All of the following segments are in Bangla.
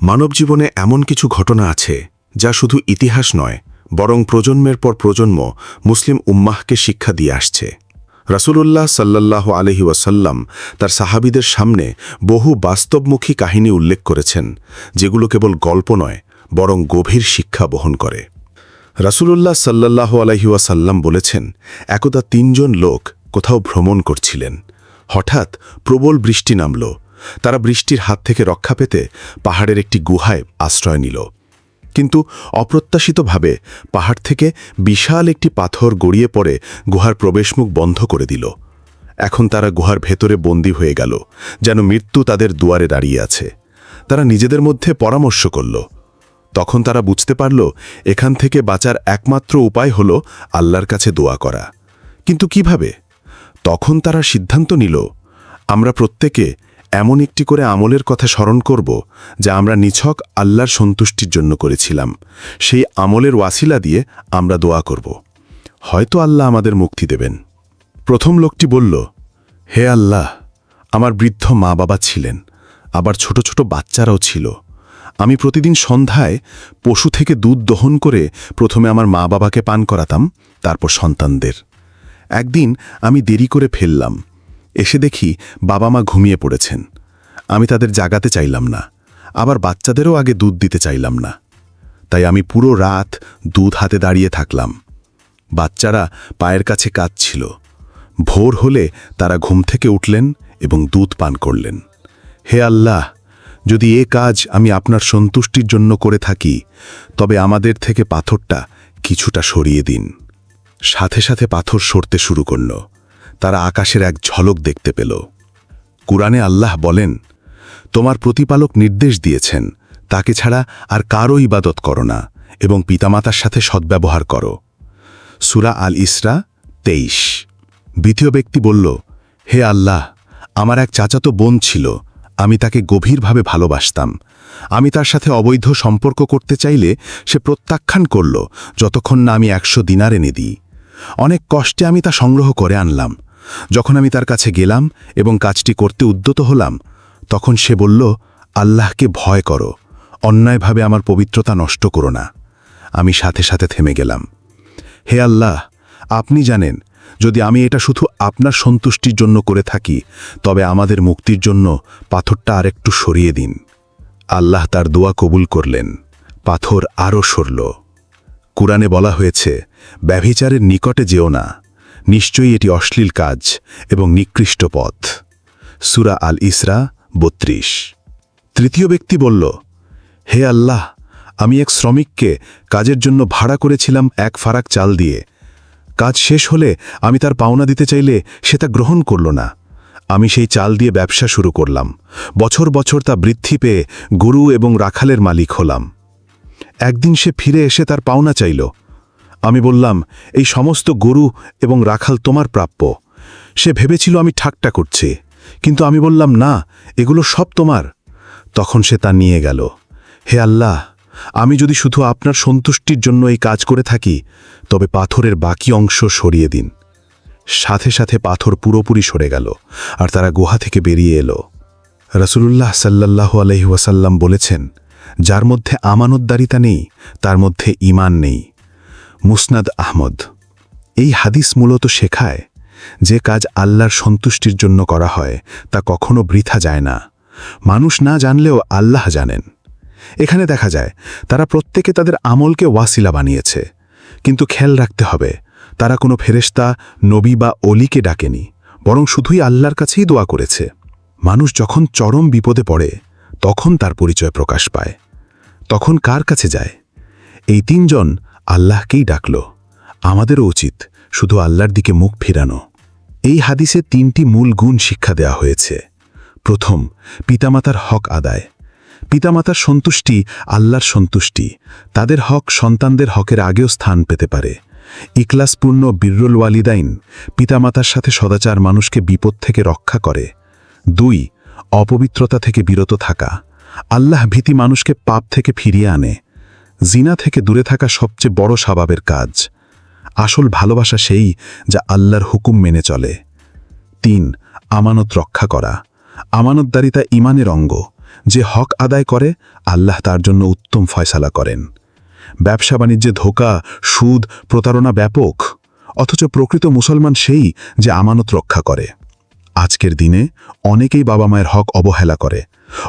মানবজীবনে এমন কিছু ঘটনা আছে যা শুধু ইতিহাস নয়, বরং প্রজন্মের পর প্রজন্ম মুসলিম উম্মাহকে শিক্ষা দিয়ে আসছে। রাসূলুল্লাহ সাল্লাল্লাহ আলহি ওয়াসাল্লাম তার সাহাবিদের সামনে বহু বাস্তবমুখী কাহিনী উল্লেখ করেছেন, যেগুলো কেবল গল্প নয়, বরং গভীর শিক্ষা বহন করে। রাসূলুল্লাহ সাল্লাল্লাহু আলহি ওয়াসাল্লাম বলেছেন, একদা তিনজন লোক কোথাও ভ্রমণ করছিলেন। হঠাৎ প্রবল বৃষ্টি নামল তারা বৃষ্টির হাত থেকে রক্ষা পেতে পাহাড়ের একটি গুহায় আশ্রয় নিল। কিন্তু অপ্রত্যাশিতভাবে পাহাড় থেকে বিশাল একটি পাথর গড়িয়ে পড়ে গুহার প্রবেশমুখ বন্ধ করে দিল। এখন তারা গুহার ভেতরে বন্দী হয়ে গেল, যেন মৃত্যু তাদের দুয়ারে দাঁড়িয়ে আছে। তারা নিজেদের মধ্যে পরামর্শ করল। তখন তারা বুঝতে পারল, এখান থেকে বাঁচার একমাত্র উপায় হল আল্লাহর কাছে দোয়া করা। কিন্তু কীভাবে? তখন তারা সিদ্ধান্ত নিল, আমরা প্রত্যেকে এমন একটি করে আমলের কথা স্মরণ করব যা আমরা নিছক আল্লাহর সন্তুষ্টির জন্য করেছিলাম। সেই আমলের ওয়াসিলা দিয়ে আমরা দোয়া করব। হয়তো আল্লাহ আমাদের মুক্তি দেবেন। প্রথম লোকটি বলল, হে আল্লাহ, আমার বৃদ্ধ মা বাবা ছিলেন, আবার ছোট ছোট বাচ্চারাও ছিল। আমি প্রতিদিন সন্ধ্যায় পশু থেকে দুধ দহন করে প্রথমে আমার মা বাবাকে পান করাতাম, তারপর সন্তানদের। একদিন আমি দেরি করে ফেললাম এসে দেখি বাবা মা ঘুমিয়ে পড়েছেন। আমি তাদের জাগাতে চাইলাম না, আবার বাচ্চাদেরও আগে দুধ দিতে চাইলাম না। তাই আমি পুরো রাত দুধ হাতে দাঁড়িয়ে থাকলাম। বাচ্চারা পায়ের কাছে কাঁদছিল। ভোর হলে তারা ঘুম থেকে উঠলেন এবং দুধ পান করলেন। হে আল্লাহ, যদি এ কাজ আমি আপনার সন্তুষ্টির জন্য করে থাকি, তবে আমাদের থেকে পাথরটা কিছুটা সরিয়ে দিন। সাথে সাথে পাথর সরতে শুরু করল। তারা আকাশের এক ঝলক দেখতে পেল। কুরআনে আল্লাহ বলেন, তোমার প্রতিপালক নির্দেশ দিয়েছেন, তাকে ছাড়া আর কারও ইবাদত করো না এবং পিতামাতার সাথে সদ্ব্যবহার করো। সুরা আল ইসরা তেইশ। দ্বিতীয় ব্যক্তি বলল, হে আল্লাহ, আমার এক চাচাতো বোন ছিল, আমি তাকে গভীরভাবে ভালোবাসতাম। আমি তার সাথে অবৈধ সম্পর্ক করতে চাইলে সে প্রত্যাখ্যান করল, যতক্ষণ না আমি একশো দিনার এনে দিই। অনেক কষ্টে আমি তা সংগ্রহ করে আনলাম যখন আমি তার কাছে গেলাম এবং কাজটি করতে উদ্যত হলাম, তখন সে বলল, আল্লাহকে ভয় করো, অন্যায়ভাবে আমার পবিত্রতা নষ্ট করো না। আমি সাথে সাথে থেমে গেলাম। হে আল্লাহ, আপনি জানেন, যদি আমি এটা শুধু আপনার সন্তুষ্টির জন্য করে থাকি, তবে আমাদের মুক্তির জন্য পাথরটা আরেকটু সরিয়ে দিন। আল্লাহ তার দোয়া কবুল করলেন, পাথর আরও সরল। কুরআনে বলা হয়েছে, ব্যভিচারের নিকটে যেও না নিশ্চয়ই এটি অশ্লীল কাজ এবং নিকৃষ্ট পথ। সুরা আল ইসরা, বত্রিশ। তৃতীয় ব্যক্তি বলল, হে আল্লাহ, আমি এক শ্রমিককে কাজের জন্য ভাড়া করেছিলাম এক ফারাক চাল দিয়ে। কাজ শেষ হলে আমি তার পাওনা দিতে চাইলে সে তা গ্রহণ করল না। আমি সেই চাল দিয়ে ব্যবসা শুরু করলাম। বছর বছর তা বৃদ্ধি পেয়ে গরু এবং রাখালের মালিক হলাম। একদিন সে ফিরে এসে তার পাওনা চাইল। আমি বললাম, এই সমস্ত গরু এবং রাখাল তোমার প্রাপ্য। সে ভেবেছিল আমি ঠাকটা করছি, কিন্তু আমি বললাম, না, এগুলো সব তোমার। তখন সে তা নিয়ে গেল, হে আল্লাহ, আমি যদি শুধু আপনার সন্তুষ্টির জন্য এই কাজ করে থাকি, তবে পাথরের বাকি অংশ সরিয়ে দিন। সাথে সাথে পাথর পুরোপুরি সরে গেল, আর তারা গুহা থেকে বেরিয়ে এলো। রসুল্লাহ সাল্লাহ আলহি ওয়াসাল্লাম বলেছেন, যার মধ্যে আমানতদারিতা নেই, তার মধ্যে ইমান নেই। মুসনাদ আহমদ। এই হাদিস মূলত শেখায় যে কাজ আল্লাহর সন্তুষ্টির জন্য করা হয়, তা কখনো বৃথা যায় না। মানুষ না জানলেও আল্লাহ জানেন। এখানে দেখা যায়, তারা প্রত্যেকে তাদের আমলকে ওয়াসিলা বানিয়েছে। কিন্তু খেয়াল রাখতে হবে, তারা কোনো ফেরেশতা, নবী বা অলিকে ডাকেনি, বরং শুধুই আল্লাহর কাছেই দোয়া করেছে। মানুষ যখন চরম বিপদে পড়ে, তখন তার পরিচয় প্রকাশ পায়। তখন কার কাছে যায়? এই তিনজন আল্লাহকেই ডাকল। আমাদেরও উচিত শুধু আল্লাহর দিকে মুখ ফিরানো। এই হাদিসে তিনটি মূল গুণ শিক্ষা দেয়া হয়েছে। প্রথম, পিতামাতার হক আদায়। পিতামাতার সন্তুষ্টি আল্লাহর সন্তুষ্টি। তাদের হক সন্তানদের হকের আগেও স্থান পেতে পারে। ইকলাসপূর্ণ বিররুল ওয়ালিদাইন পিতামাতার সাথে সদাচার মানুষকে বিপদ থেকে রক্ষা করে। দুই, অপবিত্রতা থেকে বিরত থাকা। আল্লাহ ভীতি মানুষকে পাপ থেকে ফিরিয়ে আনে। জিনা থেকে দূরে থাকা সবচেয়ে বড় স্বভাবের কাজ। আসল ভালোবাসা সেই যা আল্লাহর হুকুম মেনে চলে। তিন, আমানত রক্ষা করা। আমানতদারিতা ইমানের অঙ্গ। যে হক আদায় করে, আল্লাহ তার জন্য উত্তম ফয়সালা করেন। ব্যবসা বাণিজ্যে ধোকা, সুদ, প্রতারণা ব্যাপক। অথচ প্রকৃত মুসলমান সেই যে আমানত রক্ষা করে। আজকের দিনে অনেকেই বাবা মায়ের হক অবহেলা করে।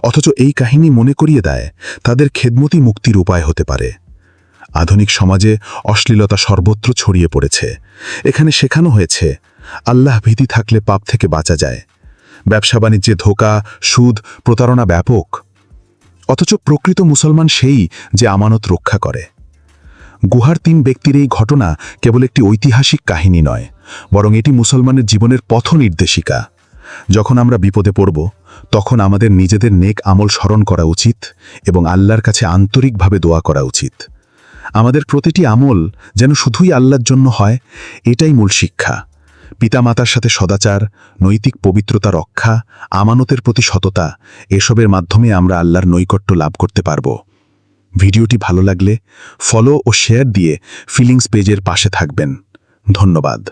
অথচ এই কাহিনী মনে করিয়ে দেয়, তাদের খেদমতি মুক্তির উপায় হতে পারে। আধুনিক সমাজে অশ্লীলতা সর্বত্র ছড়িয়ে পড়েছে। এখানে শেখানো হয়েছে, আল্লাহ ভীতি থাকলে পাপ থেকে বাঁচা যায়। ব্যবসা বাণিজ্যে ধোকা, সুদ, প্রতারণা ব্যাপক। অথচ প্রকৃত মুসলমান সেই যে আমানত রক্ষা করে। গুহার তিন ব্যক্তির এই ঘটনা কেবল একটি ঐতিহাসিক কাহিনী নয়, বরং এটি মুসলমানের জীবনের পথ নির্দেশিকা যখন আমরা বিপদে পড়ব, তখন আমাদের নিজেদের নেক আমল স্মরণ করা উচিত এবং আল্লাহর কাছে আন্তরিকভাবে দোয়া করা উচিত। আমাদের প্রতিটি আমল যেন শুধুই আল্লাহর জন্য হয়, এটাই মূল শিক্ষা। পিতামাতার সাথে সদাচার, নৈতিক পবিত্রতা রক্ষা, আমানতের প্রতি সততা, এসবের মাধ্যমে আমরা আল্লাহর নৈকট্য লাভ করতে পারব। ভিডিওটি ভালো লাগলে ফলো ও শেয়ার দিয়ে ফিলিংস পেজের পাশে থাকবেন। ধন্যবাদ।